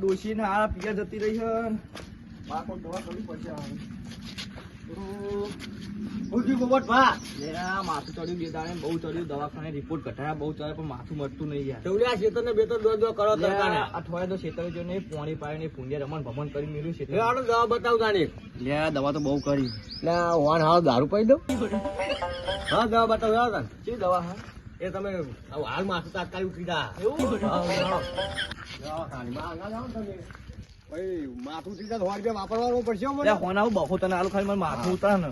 ડોશી ને આ પિયર જતી રહી છે. બા કોઈ દવા કરવી પડશે હવે. પોપટ ભા માથું ચડ્યું બે દાડે બહુ ચડ્યું. દવાખાને રિપોર્ટ કઢાયા બહુ ચડ્યા પણ માથું મળતું નહીં યાર. ચૌલિયા શેતરને બે તો દોડ દો કરો અઠવાડિયે તો છેતરે જો નહીં પોણી પાડી ને ફૂંડિયા રમણ ભમણ કરી મેલ્યું છે આનો દવા બતાવ તાણી લે આ દવા તો બહુ કરી. લે વાન હાલ દારૂ પી દઉં. હા દવા બતાવ યાર તાન. દવા હા? એ તમે હાલ માથું તાત્કાલિક ઉઠી જા. એવું? માથું સીધા સો રૂપિયા વાપરવાનું પડશે હો મને. લે હોના બહુ તને આલું ખાલી માથું ઉતાર ને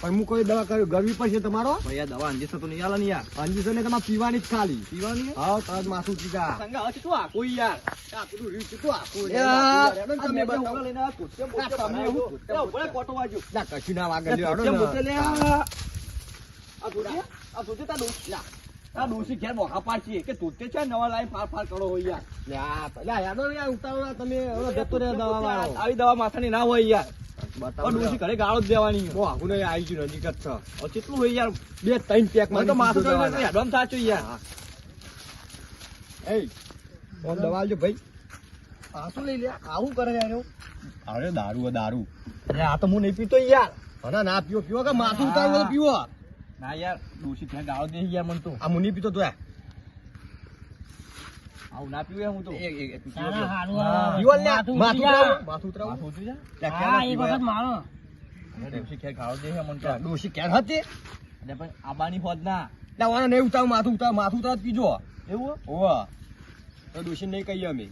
પણ હું કોઈ દવા કર્યું ગરવી પડશે તમારો? ભાઈ દવા અંજી તો નહીં આલે ને યાર. અંજીસો ને તમારે પીવાની જ ખાલી. પીવાની? હા તરત માથું જા સંગા હવે તું આખું? યાર. આ પેલું રીત તું આખું? તમે તમે બતાવો. બતાવો લઈને આ કુત્તે બોત્તે તમે હું કુત્તે લે, બોત્તે. ભલે કોટો વાગ્યો. લા, કશું ના વાગે લે, આ. આ આ જોજે તા ડોશી. લા, તાર ડોશી ઘેર બોખા પાડશે. કે તોતે છે નવા લાઈન ફાર ફાર કરો હોય યાર. લ્યા આ યાદો યાર, ઉતારો તમે હવે જતો રહે દવા વાળો. આવી દવા માથાની ના હોય યાર. બતાવો ઘરે ગાળો જ દેવાની આઘું નહીં, આવી ગયું, નજીક જ છે. કેટલું હોય યાર? બે ત્રણ પેક તો માથું હેડવામ થાચું યાર. એય, કોણ દવા આલજો ભાઈ. આ લઈ લે. આવું કરે યાર અરે દારૂ દારૂ. અરે આ તો હું નહીં પીતો યાર. ના ના પીવો પીવો કે માથું ઉતારવું પીવો ના યાર ડોશી ત્યાં ગાળો દે યાર મન તો. આ મુની પીતો તો આવું ના પીવું હું તો. માથું ઉતરાવો, માથું ઉતરી જાય લે, હા, ક્યાં એક વખત મારો. ડોશી ખેર ગાળો દે મન તો. ડોશી ક્યાં હતી એટલે પણ આબાની હોત ના. વાળો નહીં ઉતારો માથું ઉતાર માથું ઉતાર પીજો. એવું ઓવા તો ડોશી નહીં કહીએ અમે.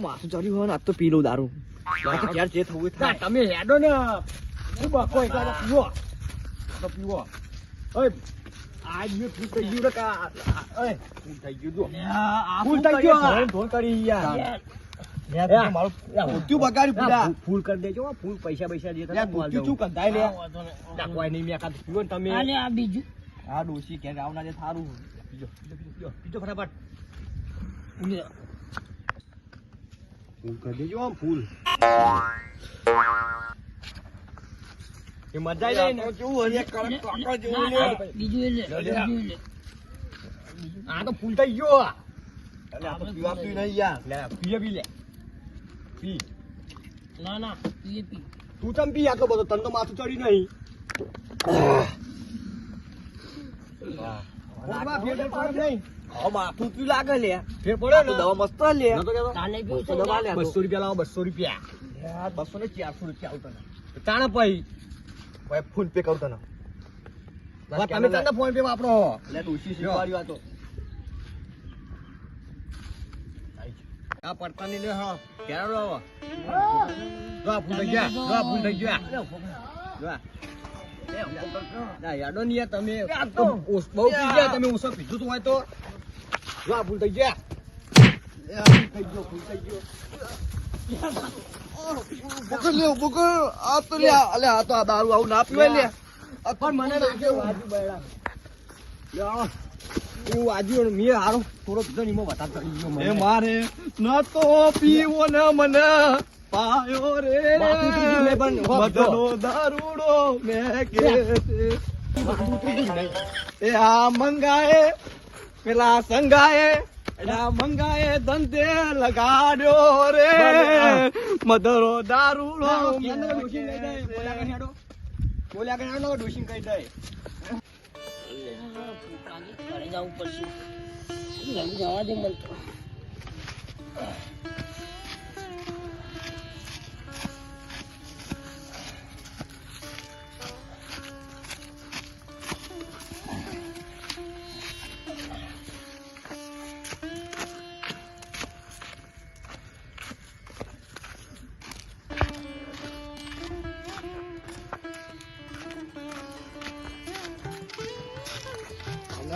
માથું ચડ્યું હોય ને આજ તો પી દારૂ. તમે હેડો ને. બકો મેં ફૂલ થઈ ગયું ને કા ઓય ફૂલ થઈ ગયું જો ફૂલ કરી દેજો ફૂલ પૈસા પૈસા આ ને તમે આ આ બીજું આ ડોશી કે ગાવના જે બીજો ફટાફટ ફૂલ કરી દેજો ફૂલ. એ મજા જાય ને. કેવું હોય? કડક કાકા જેવું લે. બીજું લે, બીજું એ લે. આ તો ફૂલ થઈ ગયો અલે, આ તો પીવાતું નહીં યાર. લે પીએ પી લે. પી. ના ના પીએ પી. તું તમ પી આટલો બધો? તને તો માથું ચડી નહીં. કોકમાં ફેર પડે નહીં. હવે માથું પીવું લાગે લે. ફેર પડે આ દવા મસ્ત લે. નતો કહેતો? તાને પીવું તો છે દવા લે. બસો રૂપિયા લાવો બસો રૂપિયા. બસો ને ચારસો રૂપિયા આવતા તાણે પૈ ભાઈ ફોન પે કરું તને. તમે તને ફોન પે વાપરો એટલે ડોશી શીખવાડ્યું આ તો આ પડતા નહીં લે હા. ક્યારે આવો? જો આ ફૂલ થઈ ગયા. જો આ ફૂલ થઈ ગયા. જો આ. નહીં તમે બહુ પી ગયા. તમે ઓછો પીધું તો હોય તો. જો આ ફૂલ થઈ ગયા. ફૂલ થઈ ગયો ફૂલ થઈ ગયો. બકર લે આ તો લે અલે આ તો આ દારૂ આવું ના પીવાય લે. આ પણ મને લાગે વાજુ બૈડા. યાર હું વાજુ મેં હારો થોડો ચડી ગયો મને. મારે ન તો પીવો ને મને. પાયો રે. વાપરો. દારૂડો મેં કે. એ આ મંગાએ પેલા સંગાએ. મંગાએ ધંધે લગાડ્યો રે. મધરો દારૂડો બોલ્યા કઈ આડો કહી દે. જવું પડશે. જવા દે મને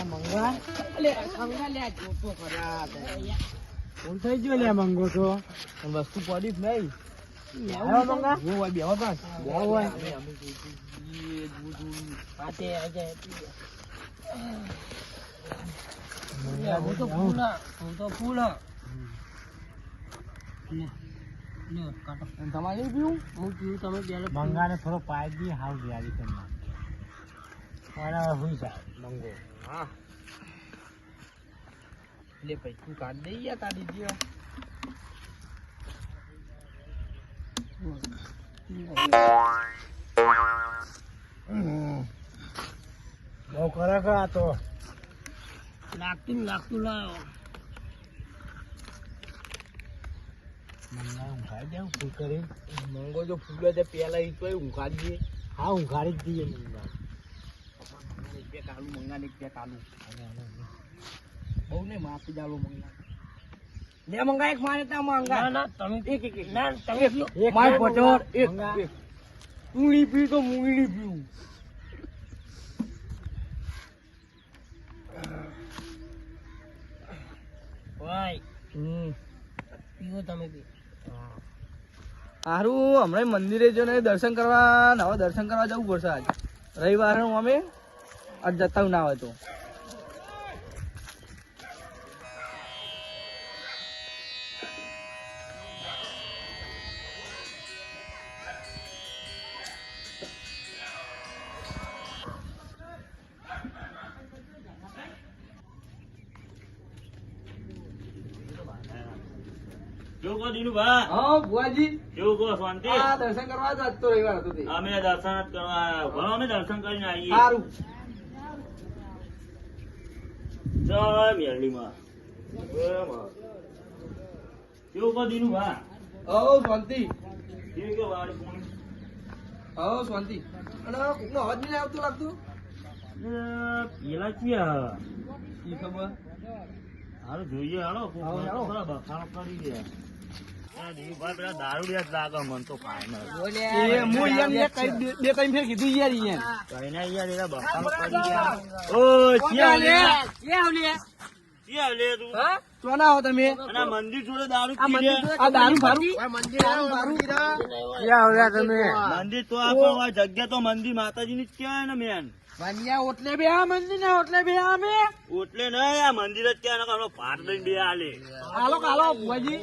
તે. ફૂલ થઈ ગયો લે મંગો તો વસ્તુ પડી જ નહીં હોય હોય તમારે પીવું હું પીવું તમે. મંગાને થોડો પાય બી હાવ ગયા તમને અને હુઈ જાય, મંગો હા. લે ભાઈ તું કાઢ દઈ યાર તારી જીવા. બહુ કરે કે આ તો લાગતું ને લાગતું લાવો. મંગા ઊંઘાઈ દે ફૂલ કરી. મંગો જો ફૂલે તે પેલા ઈ તોય ઊંઘાડી દઈએ હા ઊંઘાડી જ દઈએ. મંગા એક બે કાલું મંગા ને એક બે કાલું બહુ ને માફી જાલો મંગા લે મંગા એક મારે તા મંગા ના ના તમે એક એક. ના તમે માર પચોર એક મંગા. એક. તું પી તો નહીં પીવું ભાઈ પીવો તમે સારું હમણાં મંદિરે જો ને દર્શન કરવા, નવા દર્શન કરવા જવું પડશે આજ રવિવાર અમે આજ જતા ના હોય તો કેવું દીનુભા? હા બુઆજી કેવું કહો શાંતિ? આ દર્શન કરવા જ રવિવાર હતો તે અમે દર્શન જ કરવા ભણો અમે દર્શન કરીને આવીએ સારું જય મેરડીમાં. કેવું કહો દીનુભા? હવ શાંતિ કેવું કહો વાળી પોણી? હવ શાંતિ અને કોકનો અવાજ નહીં આવતો લાગતું પેલા ક્યાં? ઈ ખબર હાલો જોઈએ હાલો ને ના કરી ગયા. મંદિર જોડે દારૂ મંદિર ક્યાં તો જગ્યા તો મંદિર માતાજી ની જ કહેવાય ને મેન વાનિયા ઓટલે બે આ મંદિર ને ઓટલે બે આ મે ઓટલે નહીં આ મંદિર જ ક્યાં ને હમણાં ભાર બે આલે. હાલો હાલો બુઆજી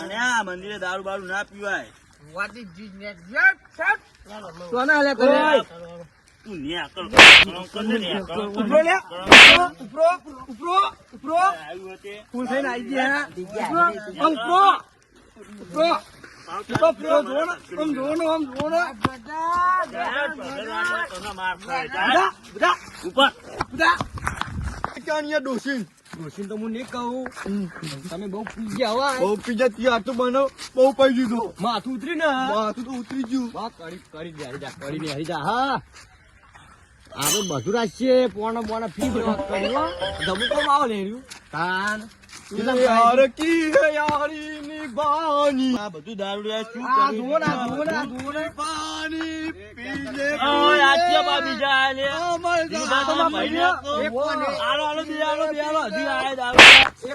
અને આ મંદિરે દારૂ બારૂ ના પીવાય. ઉપરો ડોસી ડોસી તો હું નહીં કહું. તમે બહુ પી ગયા હવા બહુ પી ગયા ત્યાં તો મને બહુ પી દીધો. માથું ઉતરી ને. માથું તો ઉતરી ગયું. વાત કરી કરી દે હરી જા કરી દે હરી જા હા આપણે બધું રાખીએ પોણો પોણો ફી ભરવા કરી હો. જમુ કોમ આવો ને રહ્યું. તાન. યાર કી યારી ની બાની. આ બધું દારૂ શું આ કર્યું? જુઓ ને, જુઓ ને, જુઓ ને.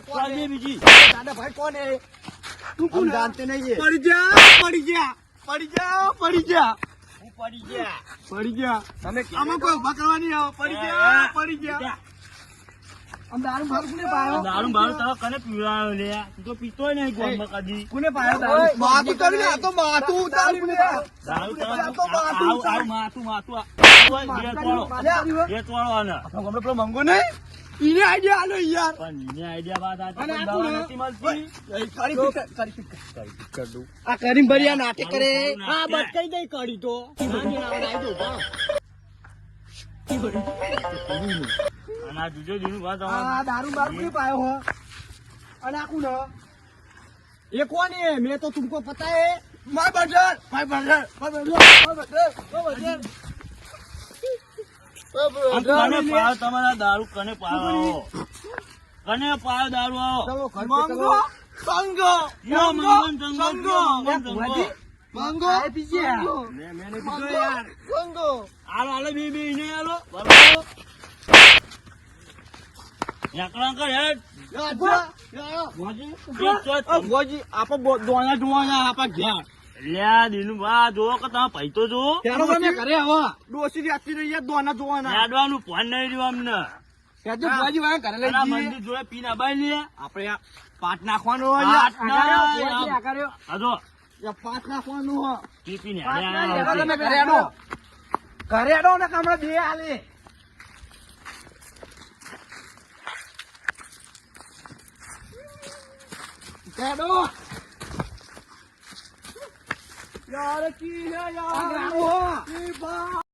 પાણી બીજા તો કોણ હે? તું કોણ જાણતે નહીં પડી જા પડી જા પડી જા પડી જા. પડી ગયા. પડી ગયા તમે આમાં કોઈ ઊભા કરવાની? આવો પડી ગયા પડી ગયા દારૂ ભારું કોને પાયો? દારૂ બારૂ તારો કને પીવડાવ્યો લે? તું તો પીતોય નહીં ગોળમાં કદી. કોને પાયો દારૂ? માથું કરી લે તો ઉતારી લે. દારૂ તો આને. આપણો પેલો મંગો નહીં? ઈને આઈડિયા આલો યાર. પણ એને આઈડિયા બાદ આ અને આ દવા નથી મળતી. કરી પીક કરી પીક આ કરીમ ભરિયા નાટક કરે. હા, બસ કઈ દઈ કરી તો. અને આ જુજો જીનું વાત આ દારૂ બારૂ નહીં પાયો હો? અને આખું ન એ કોણ એ મેં તો તુમકો પતા હે માય બજર માય બજર માય બજર માય બજર તમારા દારૂ કને પાયો? કને પાયો દારૂ આવો? મંગો સંગો મંગો સંગો. મંગો. પીજે? મેં મેં પીજો યાર. સંગો. આલો આલો બી બી ને આલો બરાબર. આપડે પાટ નાખવાનો પાટ નાખવાનો ઘરે ને કામડા બે હાલે હેડો યાર કી હે યાર?